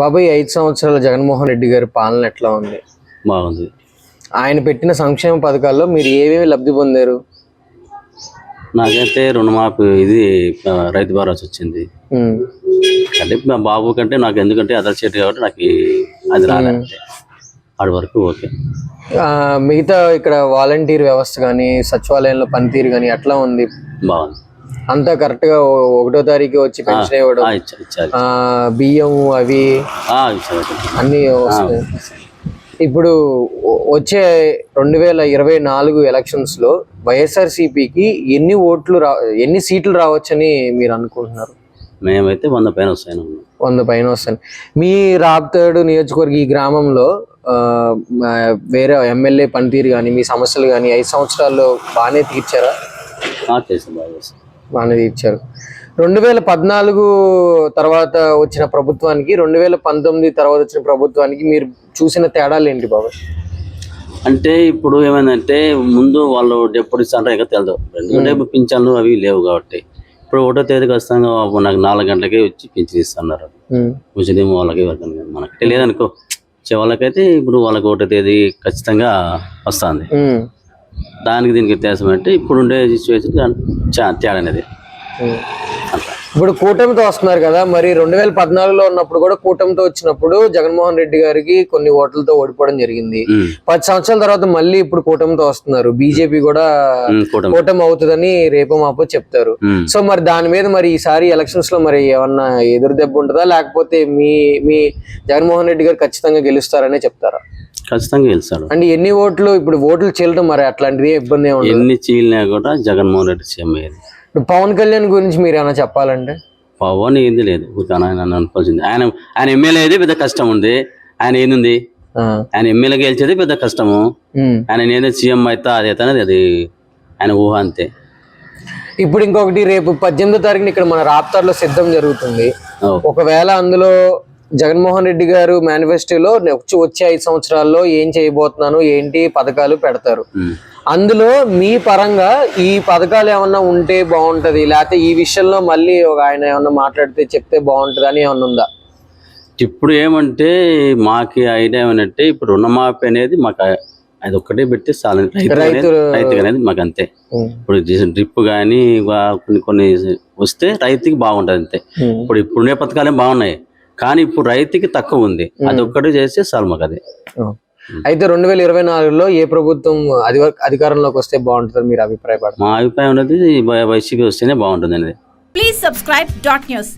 బాబాయ్ ఐదు సంవత్సరాల జగన్మోహన్ రెడ్డి గారి పాలన ఎట్లా ఉంది? బాగుంది. ఆయన పెట్టిన సంక్షేమ పథకాల్లో మీరు ఏమేమి లబ్ధి పొందారు? నాకైతే రుణమాఫీ ఇది రైతు భరోసా వచ్చింది. అంటే మా బాబు కంటే నాకు ఎందుకంటే అదర్ చెట్టు కాబట్టి నాకు అది రాలేదంటే ఆడి వరకు ఓకే. మిగతా ఇక్కడ వాలంటీర్ వ్యవస్థ కానీ సచివాలయంలో పనితీరు కానీ ఎట్లా ఉంది? బాగుంది. అంతా కరెక్ట్గా ఒకటో తారీఖు వచ్చి పెన్షన్ ఇవ్వడం. బియ్యం అవి అన్ని వస్తాయి ఇప్పుడు వచ్చే రెండు వేల ఇరవై నాలుగు ఎలక్షన్స్లో వైఎస్ఆర్సీపీకి ఎన్ని ఓట్లు రా ఎన్ని సీట్లు రావచ్చని మీరు అనుకుంటున్నారు? మేమైతే వంద పైన వస్తాయని ఉన్నాం. వంద పైన వస్తాయి మీ రాప్తాడు నియోజకవర్గ ఈ గ్రామంలో వేరే ఎమ్మెల్యే పనితీరు కానీ మీ సమస్యలు కానీ ఐదు సంవత్సరాల్లో బాగానే తీర్చారా? చేసాం బాగా బాగానే తీర్చారు రెండు వేల పద్నాలుగు తర్వాత వచ్చిన ప్రభుత్వానికి రెండు వేల పంతొమ్మిది తర్వాత వచ్చిన ప్రభుత్వానికి మీరు చూసిన తేడాలు ఏంటి బాబు? అంటే ఇప్పుడు ఏమైందంటే ముందు వాళ్ళు ఎప్పుడు ఇస్తారో ఇంకా తెలియదు ఎందుకంటే పింఛన్లు అవి లేవు కాబట్టి. ఇప్పుడు ఒకటో తేదీ ఖచ్చితంగా నాకు నాలుగు గంటలకే వచ్చి పింఛన్ ఇస్తున్నారు. ముస్లిం వాళ్ళకి మనకి లేదనుకో వచ్చే వాళ్ళకైతే ఇప్పుడు వాళ్ళకి ఒకటో తేదీ ఖచ్చితంగా వస్తుంది. దానికి దీనికి వ్యత్యాసం అంటే ఇప్పుడు ఉండే సిచ్యువేషన్ తేడా అనేది. ఇప్పుడు కూటమితో వస్తున్నారు కదా మరి రెండు వేల పద్నాలుగులో ఉన్నప్పుడు కూడా కూటమితో వచ్చినప్పుడు జగన్మోహన్ రెడ్డి గారికి కొన్ని ఓట్లతో ఓడిపోవడం జరిగింది. పది సంవత్సరాల తర్వాత మళ్ళీ ఇప్పుడు కూటమితో వస్తున్నారు. బీజేపీ కూడా కూటమి. అవుతుందని రేపో మాపో చెప్తారు. సో మరి దాని మీద మరి ఈసారి ఎలక్షన్స్లో మరి ఏమన్నా ఎదురు దెబ్బ ఉంటుందా? లేకపోతే మీ మీ జగన్మోహన్ రెడ్డి గారు ఖచ్చితంగా గెలుస్తారనే చెప్తారా? ఖచ్చితంగా గెలుస్తాడు. అంటే ఎన్ని ఓట్లు ఇప్పుడు ఓట్లు చెల్లడం మరి అట్లాంటిది? ఇబ్బంది ఏమి ఎన్ని చీలినా కూడా జగన్మోహన్ రెడ్డి సీఎం అయ్యేది పవన్ కళ్యాణ్ గురించి మీరు ఏమైనా చెప్పాలంటే? పవన్ ఏంది లేదు. ఆయన అనుకోవాల్సింది. ఆయన ఆయన ఎమ్మెల్యే అయితే పెద్ద కష్టం ఉంది. ఆయన ఏంది ఆయన ఎమ్మెల్యే గెలిచేది పెద్ద కష్టము. ఆయన నేనే సీఎం అవుతా అది అనేది అది ఆయన ఊహ అంతే. ఇప్పుడు ఇంకొకటి రేపు పద్దెనిమిదో తారీఖున ఇక్కడ మన రాప్తార్లో సిద్ధం జరుగుతుంది. ఒకవేళ అందులో జగన్మోహన్ రెడ్డి గారు మేనిఫెస్టోలో వచ్చి వచ్చే ఐదు సంవత్సరాల్లో ఏం చేయబోతున్నాను ఏంటి పథకాలు పెడతారు. అందులో మీ పరంగా ఈ పథకాలు ఏమన్నా ఉంటే బాగుంటది లేకపోతే ఈ విషయంలో మళ్ళీ ఒక ఆయన ఏమన్నా మాట్లాడితే చెప్తే బాగుంటది అని ఏమన్నా ఉందా? ఇప్పుడు ఏమంటే మాకు ఐడియా ఏమంటే ఇప్పుడు రుణమాఫీ అనేది మాకు అది ఒక్కటే పెట్టి చాలు రైతు అనేది- మాకు అంతే. ఇప్పుడు డ్రిప్ కానీ కొన్ని కొన్ని వస్తే రైతుకి బాగుంటది అంతే. ఇప్పుడు ఇప్పుడునే పథకాలే బాగున్నాయి. కానీ ఇప్పుడు రైతుకి తక్కువ ఉంది. అది ఒక్కటే చేస్తే చాలు మాకు అది అయితే రెండు వేల ఇరవై నాలుగులో ఏ ప్రభుత్వం అధి అధికారంలోకి వస్తే బాగుంటుందని మీరు అభిప్రాయపడతారు? మా అభిప్రాయం అనేది వైసీపీ వస్తేనే బాగుంటుంది అనేది Please subscribe dot news.